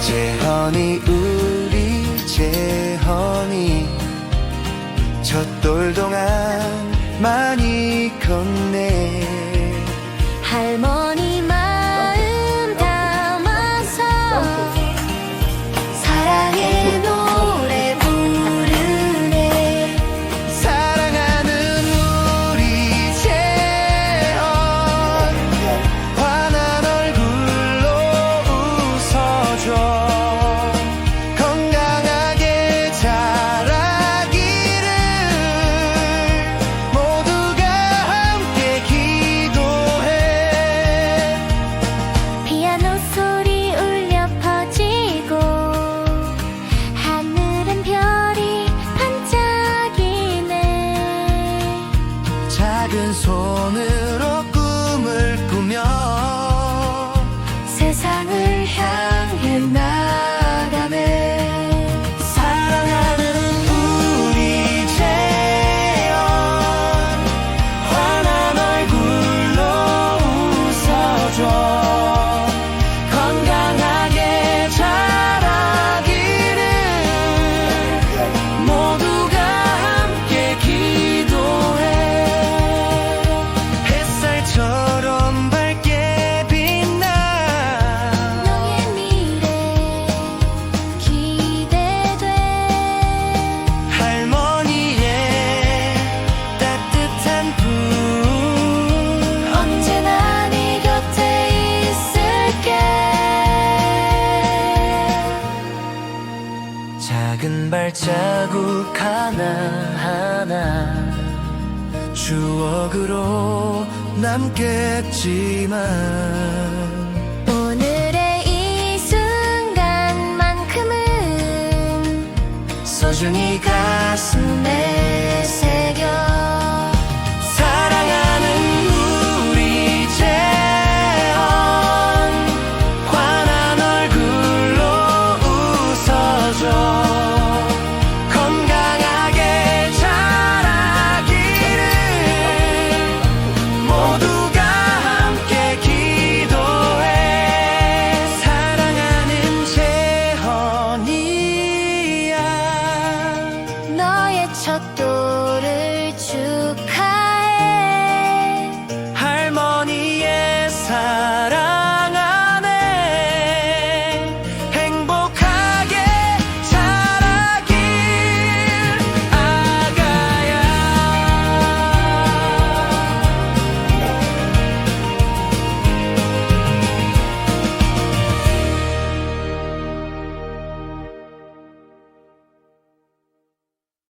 재헌이 우리 재헌이 첫 돌 동안 많이 컸네. 발자국 하나하나 추억으로 남겠지만 오늘의 이 순간만큼은 소중히 가슴에 새